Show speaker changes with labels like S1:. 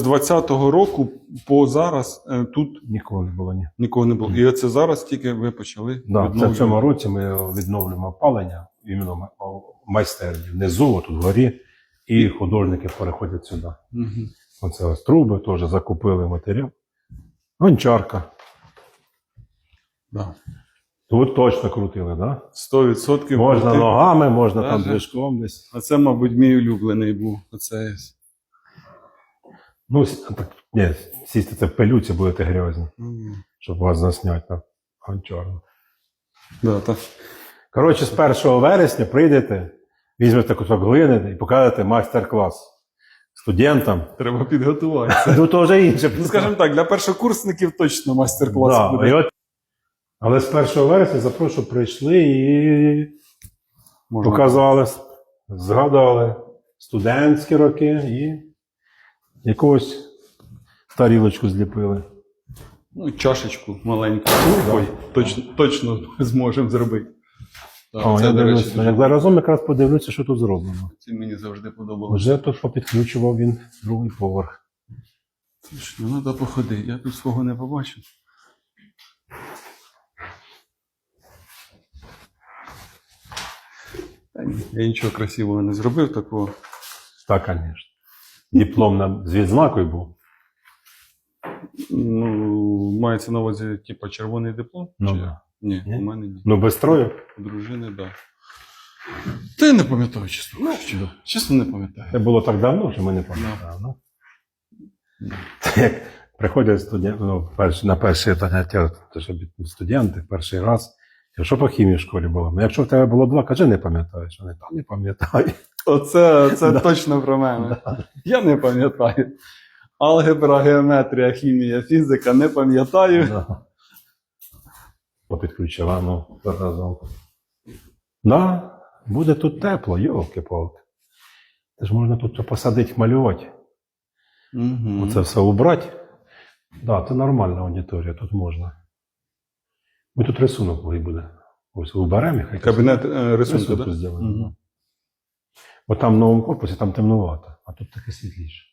S1: З 20-го року по зараз е, тут
S2: Ніколи не було ні.
S1: нікого не було. І оце зараз тільки ви почали
S2: Да, це в
S1: відновлювати.
S2: цьому році ми відновлюємо опалення іменно о- майстерні. Внизу, тут вгорі, і художники переходять сюди.
S1: Мгм.
S2: Оце ось труби теж закупили матеріал. Гончарка.
S1: Да.
S2: Тут точно крутили, да?
S1: 100%
S2: Можна
S1: крути.
S2: ногами, можна там
S1: Даже.
S2: движком десь.
S1: А це, мабуть, мій улюблений був. Оце.
S2: Ну, так, ні, сісти це в пилюці будете грязні, щоб вас засняти на гончарну.
S1: Да.
S2: Коротше, з 1 вересня прийдете, візьмете кусок глини і покажете майстер-клас студентам.
S1: Треба підготуватися.
S2: Ну, то вже інше.
S1: Ну, скажімо так, для першокурсників точно майстер-клас
S2: Да,
S1: буде.
S2: от, але з 1 вересня запрошую, прийшли і
S1: Можна.
S2: показали, згадали студентські роки і якусь тарілочку зліпили.
S1: Ну, чашечку маленьку.
S2: да.
S1: Ой, точно, точно зможемо зробити. Так,
S2: О,
S1: це,
S2: я
S1: до речі,
S2: дивлюся.
S1: дуже-
S2: Як заразом якраз подивлюся, що тут зроблено.
S1: це мені завжди подобалося.
S2: Вже тут попідключував він другий поверх.
S1: Точно, треба походити. Я тут свого не побачив. Та ні, Я нічого красивого не зробив такого.
S2: Так, звісно. Диплом на з відзнакою був.
S1: Ну, мається на увазі, типу, червоний диплом?
S2: Ну,
S1: Чи-
S2: да.
S1: Ні,
S2: Ні?
S1: у мене ні.
S2: Ну, без строю.
S1: У дружини, так. Да. Та я не пам'ятаю, чесно. кажучи. Чесно, не
S2: Це було так давно, що ми не пам'ятаємо. Ну. Це як приходять студенти, ну, перш, на перші заняття, то що студенти перший раз. Що по хімії в школі було? Ну, якщо в тебе було два, кажи, не пам'ятаєш. Вони там не пам'ятаю.
S1: Оце це
S2: Да.
S1: точно про мене. Я не пам'ятаю. Алгебра, геометрія, хімія, фізика не пам'ятаю.
S2: Да. Попідключила, ну, разом. Да, буде тут тепло, йолки-палки. Це ж можна тут посадити, малювати.
S1: Угу.
S2: Оце все убрати. Да, це нормальна аудиторія, тут можна. Ми тут рисунок буде. Ось уберемо
S1: Кабінет е, рисунку,
S2: рисунок
S1: так?
S2: зробимо. Бо там в новому корпусі там темнувато, а тут таке світліше.